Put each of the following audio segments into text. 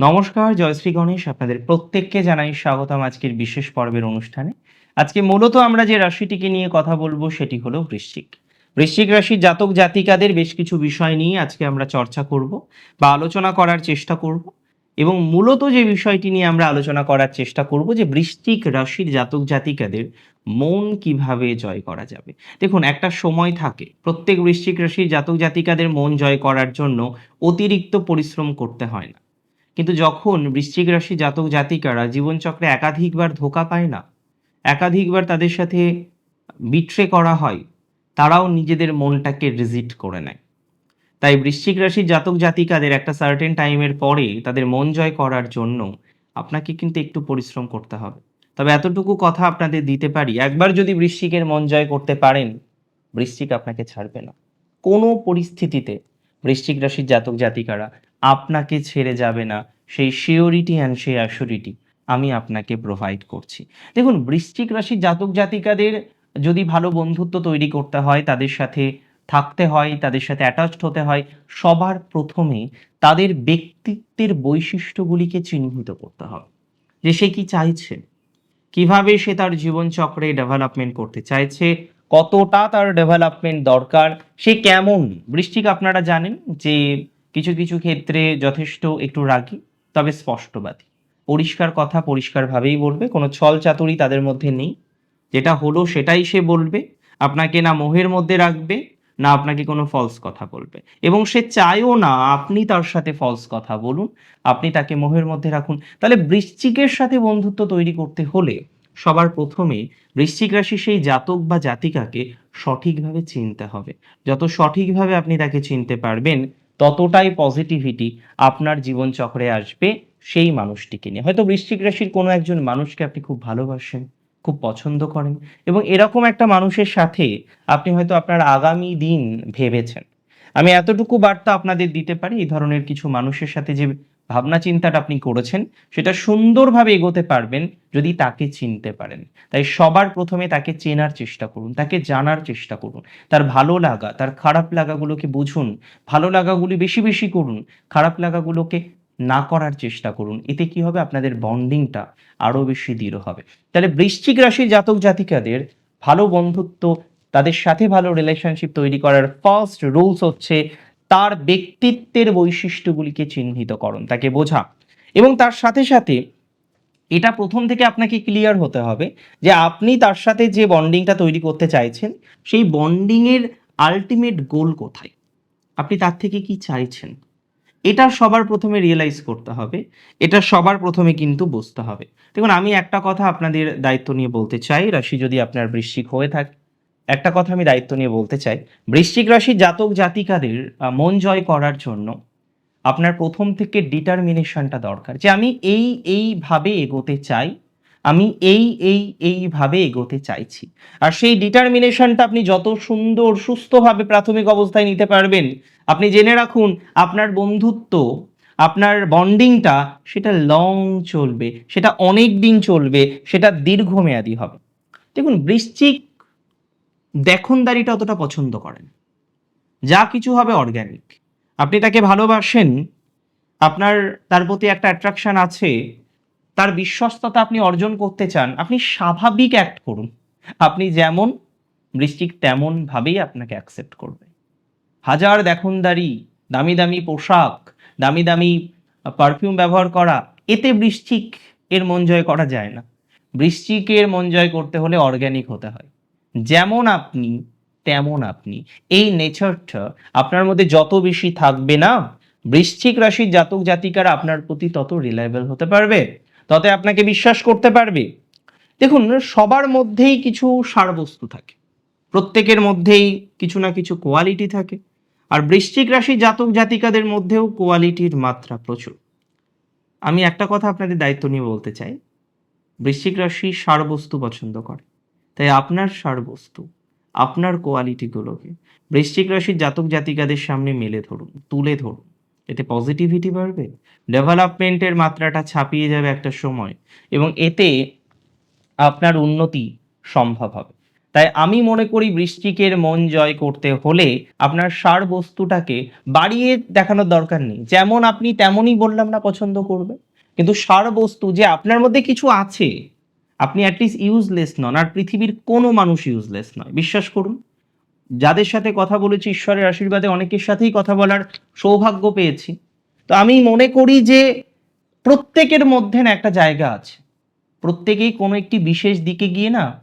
নমস্কার জয়শ্রী গণেশ। আপনাদের প্রত্যেককে জানাই স্বাগতম আজকের বিশেষ পর্বের অনুষ্ঠানে। আজকে মূলত আমরা যে রাশিটিকে নিয়ে কথা বলব সেটি হলো বৃশ্চিক। বৃশ্চিক রাশির জাতক জাতিকাদের বেশ কিছু বিষয় নিয়ে আজকে আমরা চর্চা করব বা আলোচনা করার চেষ্টা করব এবং মূলত যে বিষয়টি নিয়ে আমরা আলোচনা করার চেষ্টা করব যে বৃশ্চিক রাশির জাতক জাতিকাদের মন কীভাবে জয় করা যাবে। দেখুন, একটা সময় থাকে, প্রত্যেক বৃশ্চিক রাশির জাতক জাতিকাদের মন জয় করার জন্য অতিরিক্ত পরিশ্রম করতে হয় না। কিন্তু যখন বৃশ্চিক রাশি জাতক জাতিকারা জীবনচক্রে একাধিকবার ধোকা পায় না, একাধিকবার তাদের সাথে বিট্রে করা হয়, তারাও নিজেদের মনটাকে রিজিট করে নেয়। তাই বৃশ্চিক রাশির জাতক জাতিকাদের একটা সার্টেন টাইমের পরে তাদের মন জয় করার জন্য আপনাকে কিন্তু একটু পরিশ্রম করতে হবে। তবে এতটুকু কথা আপনাদের দিতে পারি, একবার যদি বৃশ্চিকের মন জয় করতে পারেন, বৃশ্চিক আপনাকে ছাড়বে না। কোনো পরিস্থিতিতে বৃশ্চিক রাশির জাতক জাতিকারা আপনাকে ছেড়ে যাবে না। সেই শিওরিটি অ্যান্ড সেই অ্যাসিউরিটি আমি আপনাকে প্রোভাইড করছি। দেখুন, বৃশ্চিক রাশির জাতক জাতিকাদের যদি ভালো বন্ধুত্ব তৈরি করতে হয়, তাদের সাথে থাকতে হয়, তাদের সাথে অ্যাটাচড হতে হয়, সবার প্রথমে তাদের ব্যক্তিত্বের বৈশিষ্ট্যগুলিকে চিহ্নিত করতে হবে। যে সে কি চাইছে? কীভাবে সে তার জীবনচক্রে ডেভেলপমেন্ট করতে চাইছে? কতটা তার ডেভেলপমেন্ট দরকার? সে কেমন? বৃষ্টিক আপনারা জানেন যে কিছু কিছু ক্ষেত্রে যথেষ্ট একটু রাগী, তবে স্পষ্টবাদী। পরিষ্কার কথা পরিষ্কারভাবেই বলবে, কোনো ছল চাতুরি তাদের মধ্যে নেই। যেটা হলো সেটাই সে বলবে, আপনাকে না মোহের মধ্যে রাখবে, না আপনাকে কোনো ফলস কথা বলবে। এবং সে চায়ও না আপনি তার সাথে ফলস কথা বলুন, আপনি তাকে মোহের মধ্যে রাখুন। তাহলে বৃশ্চিকের সাথে বন্ধুত্ব তৈরি করতে হলে সবার প্রথমে বৃশ্চিক রাশি সেই জাতক বা জাতিকাকে সঠিকভাবে চিনতে হবে। যত সঠিকভাবে আপনি তাকে চিনতে পারবেন ততটাই পজিটিভিটি আপনার জীবনচক্রে আসবে সেই মানুষটিকে নিয়ে। হয়তো বৃশ্চিক রাশির কোনো একজন মানুষকে আপনি খুব ভালোবাসেন, খুব পছন্দ করেন এবং এরকম একটা মানুষের সাথে আপনি হয়তো আপনার আগামী দিন ভেবেছেন। আমি এতটুকু বার্তা আপনাদের দিতে পারি, এই ধরনের কিছু মানুষের সাথে যে ভাবনা চিন্তাটা আপনি করেছেন, সেটা সুন্দরভাবে এগোতে পারবেন যদি তাকে চিনতে পারেন। তাই সবার প্রথমে তাকে চেনার চেষ্টা করুন, তাকে জানার চেষ্টা করুন। তার ভালো লাগা, তার খারাপ লাগাগুলোকে বুঝুন, ভালো লাগাগুলি বেশি বেশি করুন, খারাপ লাগাগুলোকে না করার চেষ্টা করুন, এতে কি হবে? আপনাদের বন্ডিংটা আরও বেশি দৃঢ় হবে। তাহলে বৃশ্চিক রাশির জাতক জাতিকাদের ভালো বন্ধুত্ব, তাদের সাথে ভালো রিলেশনশিপ তৈরি করার ফার্স্ট রুলস হচ্ছে তার ব্যক্তিত্বের বৈশিষ্ট্যগুলিকে চিহ্নিত করুন, তাকে বোঝা। এবং তার সাথে সাথে এটা প্রথম থেকে আপনাকে ক্লিয়ার হতে হবে যে আপনি তার সাথে যে বন্ডিংটা তৈরি করতে চাইছেন, সেই বন্ডিংয়ের আলটিমেট গোল কোথায়? আপনি তার থেকে কি চাইছেন? এটা সবার প্রথমে রিয়েলাইজ করতে হবে, এটা সবার প্রথমে কিন্তু বুঝতে হবে। দেখুন, আমি একটা কথা আপনাদের দায়িত্ব নিয়ে বলতে চাই, রাশি যদি আপনার বৃশ্চিক হয়ে থাকে একটা কথা আমি দায়িত্ব নিয়ে বলতে চাই। বৃশ্চিক রাশির জাতক জাতিকাদের মন জয় করার জন্য আপনার প্রথম থেকে ডিটারমিনেশনটা দরকার যে আমি এই এইভাবে এগোতে চাই, আমি এই এই এইভাবে এগোতে চাইছি। আর সেই ডিটারমিনেশনটা আপনি যত সুন্দর, সুস্থভাবে প্রাথমিক অবস্থায় নিতে পারবেন, আপনি জেনে রাখুন আপনার বন্ধুত্ব, আপনার বন্ডিংটা সেটা লং চলবে, সেটা অনেক দিন চলবে, সেটা দীর্ঘমেয়াদী হবে। দেখুন, বৃশ্চিক দেখনদারিটা অতটা পছন্দ করেন। যা কিছু হবে অর্গ্যানিক আপনি তাকে ভালোবাসেন, আপনার, তার প্রতি একটা অ্যাট্রাকশন আছে, তার বিশ্বস্ততা আপনি অর্জন করতে চান, আপনি স্বাভাবিক অ্যাক্ট করুন। আপনি যেমন বৃষ্টিক তেমন ভাবেই আপনাকে অ্যাকসেপ্ট করবে। হাজার দেখনদারি, দামি দামি পোশাক, দামি দামি পারফিউম ব্যবহার করা, এতে বৃশ্চিক এর মন জয় করা যায় না। বৃশ্চিকের মন জয় করতে হলে অর্গ্যানিক হতে হয়। যেমন আপনি, তেমন আপনি। এই নেচারটা আপনার মধ্যে যত বেশি থাকবে না, বৃশ্চিক রাশির জাতক জাতিকারা আপনার প্রতি তত রিলায়েবল হতে পারবে, তত আপনাকে বিশ্বাস করতে পারবে। দেখুন, সবার মধ্যেই কিছু সারবস্তু থাকে। প্রত্যেকের মধ্যেই কিছু না কিছু কোয়ালিটি থাকে। আর বৃশ্চিক রাশির জাতক জাতিকাদের মধ্যেও কোয়ালিটির মাত্রা প্রচুর। আমি একটা কথা আপনাদের দায়িত্ব নিয়ে বলতে চাই। বৃশ্চিক রাশি সারবস্তু পছন্দ করে। তাই আপনার সারবস্তু, আপনার কোয়ালিটিগুলোকে বৃশ্চিক রাশির জাতক জাতিকাদের সামনে মেলে ধরুন, তুলে ধরুন। এতে পজিটিভিটি বাড়বে ডেভেলপমেন্টের মাত্রাটা ছাপিয়ে যাবে একটা সময় এবং এতে আপনার উন্নতি সম্ভব হবে। তাই আমি মনে করি বৃষ্টিকের মন জয় করতে হলে আপনার সার বস্তুটাকে বাড়িয়ে দেখানোর দরকার নেই। যেমন আপনি তেমনই বললাম না পছন্দ করবে কিন্তু সার বস্তু যে আপনার মধ্যে কিছু আছে আপনি অ্যাটলিস্ট ইউজলেস নন, আর পৃথিবীর কোনো মানুষ ইউজলেস নয়। বিশ্বাস করুন, যাদের সাথে কথা বলেছি, ঈশ্বরের আশীর্বাদে অনেকের সাথেই কথা বলার সৌভাগ্য পেয়েছি। তো আমি মনে করি যে প্রত্যেকের মধ্যে না একটা জায়গা আছে। প্রত্যেকেই কোনো একটি বিশেষ দিকে গিয়ে না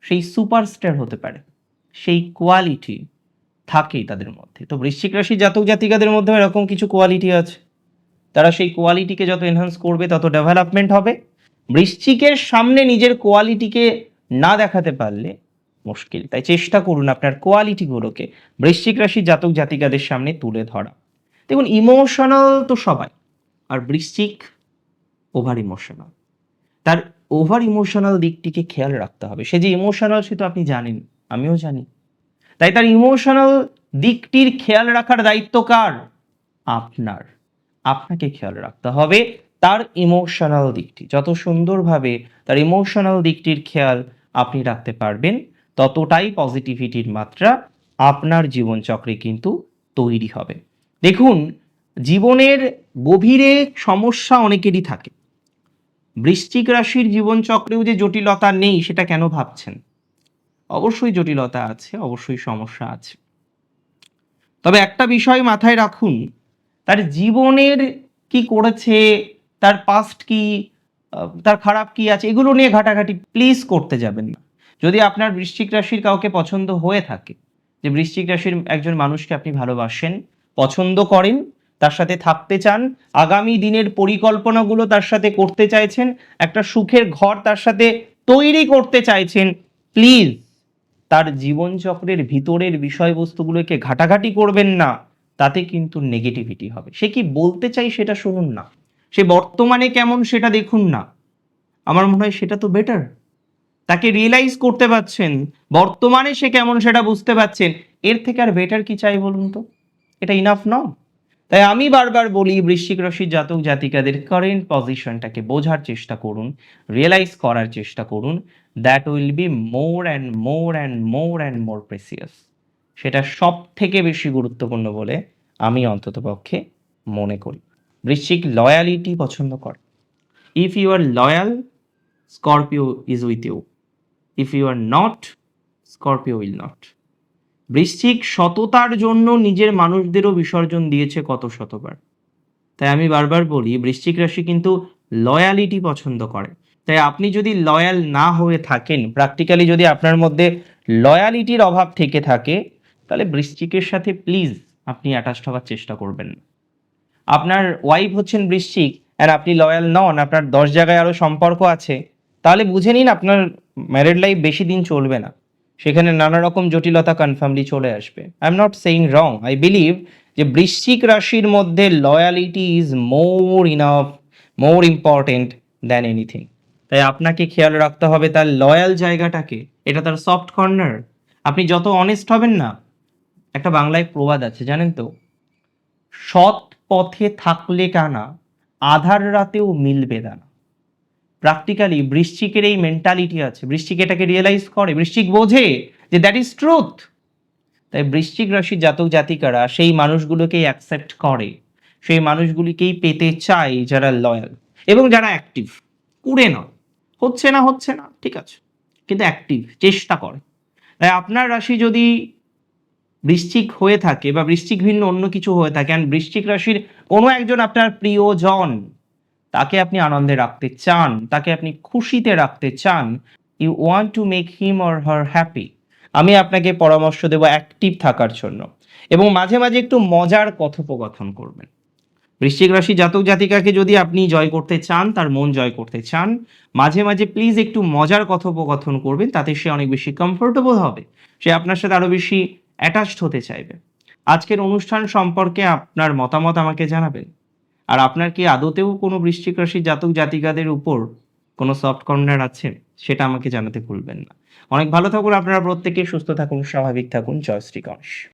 সেই সুপারস্টার হতে পারে। সেই কোয়ালিটি থাকেই তাদের মধ্যে। তো বৃশ্চিক রাশি জাতক জাতিকাদের মধ্যে এরকম কিছু কোয়ালিটি আছে। তারা সেই কোয়ালিটিকে যত এনহান্স করবে, তত ডেভেলপমেন্ট হবে। বৃশ্চিকের সামনে নিজের কোয়ালিটিকে না দেখাতে পারলে মুশকিল। তাই চেষ্টা করুন আপনার কোয়ালিটিগুলোকে বৃশ্চিক রাশি জাতক জাতিকাদের সামনে তুলে ধরা। দেখুন, ইমোশনাল তো সবাই, আর বৃশ্চিক ওভার ইমোশনাল। তার ওভার ইমোশনাল দিকটিকে খেয়াল রাখতে হবে। সে যে ইমোশনাল, সে তো আপনি জানেন, আমিও জানি। তাই তার ইমোশনাল দিকটির খেয়াল রাখার দায়িত্ব কার? আপনার। আপনাকে খেয়াল রাখতে হবে তার ইমোশনাল দিকটি। যত সুন্দরভাবে তার ইমোশনাল দিকটির খেয়াল আপনি রাখতে পারবেন, ততটাই পজিটিভিটির মাত্রা আপনার জীবনচক্রে কিন্তু তৈরি হবে। দেখুন, জীবনের গভীরে সমস্যা অনেকেরই থাকে। বৃশ্চিক রাশির জীবনচক্রেও যে জটিলতা নেই, সেটা কেন ভাবছেন? অবশ্যই জটিলতা আছে, অবশ্যই সমস্যা আছে। তবে একটা বিষয় মাথায় রাখুন, তার জীবনের কি করেছে তার পাস্ট কি তার খারাপ কি আছে, এগুলো নিয়ে ঘাটাঘাটি প্লিজ করতে যাবেন না। যদি আপনার বৃশ্চিক রাশির কাউকে পছন্দ হয়ে থাকে, যে বৃশ্চিক রাশির একজন মানুষকে আপনি ভালোবাসেন, পছন্দ করেন, তার সাথে থাকতে চান, আগামী দিনের পরিকল্পনাগুলো তার সাথে করতে চাইছেন, একটা সুখের ঘর তার সাথে তৈরি করতে চাইছেন প্লিজ তার জীবনচক্রের ভিতরের বিষয়বস্তুগুলোকে ঘাটাঘাটি করবেন না, তাতে কিন্তু নেগেটিভিটি হবে। সে কি বলতে চাই সেটা শুনুন না। সে বর্তমানে কেমন সেটা দেখুন না। আমার মনে হয় সেটা তো বেটার তাকে রিয়েলাইজ করতে পারছেন, বর্তমানে সে কেমন সেটা বুঝতে পারছেন, এর থেকে আর বেটার কি চাই বলুন তো? এটা ইনাফ নয়। তাই আমি বারবার বলি, বৃশ্চিক রাশির জাতক জাতিকাদের কারেন্ট পজিশনটাকে বোঝার চেষ্টা করুন রিয়েলাইজ করার চেষ্টা করুন that will be more and more and more and more precious সেটা সব থেকে বেশি গুরুত্বপূর্ণ বলে আমি অন্ততপক্ষে মনে করি। বৃশ্চিক লয়ালিটি পছন্দ করে। If you are loyal Scorpio is with you if you are not Scorpio will not বৃশ্চিক সততার জন্য নিজের মানুষদেরও বিসর্জন দিয়েছে কত শতবার। তাই আমি বারবার বলি বৃশ্চিক রাশি কিন্তু লয়ালিটি পছন্দ করে। তাই আপনি যদি লয়াল না হয়ে থাকেন প্র্যাকটিক্যালি যদি আপনার মধ্যে লয়ালিটির অভাব থেকে থাকে, তাহলে বৃশ্চিকের সাথে প্লিজ আপনি অ্যাটাচড হওয়ার চেষ্টা করবেন। না আপনার ওয়াইফ হচ্ছেন বৃশ্চিক আর আপনি লয়াল নন, আপনার দশ জায়গায় আরও সম্পর্ক আছে, তাহলে বুঝে নিন আপনার ম্যারিড লাইফ বেশি দিন চলবে না। সেখানে নানা রকম জটিলতা কনফার্মলি চলে আসবে। I am not saying wrong I believe যে বৃশ্চিক রাশির মধ্যে loyalty is more enough more important than anything তাই আপনাকে খেয়াল রাখতে হবে তার লয়াল জায়গাটাকে, এটা তার সফট কর্নার আপনি যত অনেস্ট হবেন না, একটা বাংলায় প্রবাদ আছে, জানেন তো? সৎ পথে থাকলে কানা, আধার রাতেও মিলবে দানা। প্র্যাকটিক্যালি বৃশ্চিকের এই মেন্টালিটি আছে। বৃশ্চিক এটাকে রিয়েলাইজ করে, বৃশ্চিক বোঝে যে দ্যাট ইজ ট্রুথ তাই বৃশ্চিক রাশির জাতক জাতিকারা সেই মানুষগুলোকেই অ্যাকসেপ্ট করে, সেই মানুষগুলিকেই পেতে চায় যারা লয়াল এবং যারা অ্যাক্টিভ কুড়ে নয় হচ্ছে না হচ্ছে না, ঠিক আছে। কিন্তু অ্যাক্টিভ চেষ্টা করে। তাই আপনার রাশি যদি বৃশ্চিক হয়ে থাকে বা বৃশ্চিক ভিন্ন অন্য কিছু হয়ে থাকে। And বৃশ্চিক রাশির কোনো একজন আপনার প্রিয়জন, তাকে আপনি আনন্দে রাখতে চান, তাকে আপনি খুশিতে রাখতে চান you want to make him or her happy আমি আপনাকে পরামর্শ দেবো অ্যাক্টিভ থাকার জন্য। এবং মাঝে মাঝে একটু মজার কথোপকথন করবেন। বৃশ্চিক রাশি জাতক জাতিকাকে যদি আপনি জয় করতে চান, তার মন জয় করতে চান, মাঝে মাঝে প্লিজ একটু মজার কথোপকথন করবেন, তাতে সে অনেক বেশি কমফোর্টেবল হবে। সে আপনার সাথে আরও বেশি অ্যাটাচড হতে চাইবে। আজকের অনুষ্ঠান সম্পর্কে আপনার মতামত আমাকে জানাবেন। আর আপনার কি আদতেও কোনো বৃশ্চিক রাশির জাতক জাতিকাদের উপর কোনো সফট কর্নার আছে? সেটা আমাকে জানাতে ভুলবেন না। অনেক ভালো থাকুন আপনারা প্রত্যেকেই সুস্থ থাকুন, স্বাভাবিক থাকুন। জয় শ্রী গণেশ।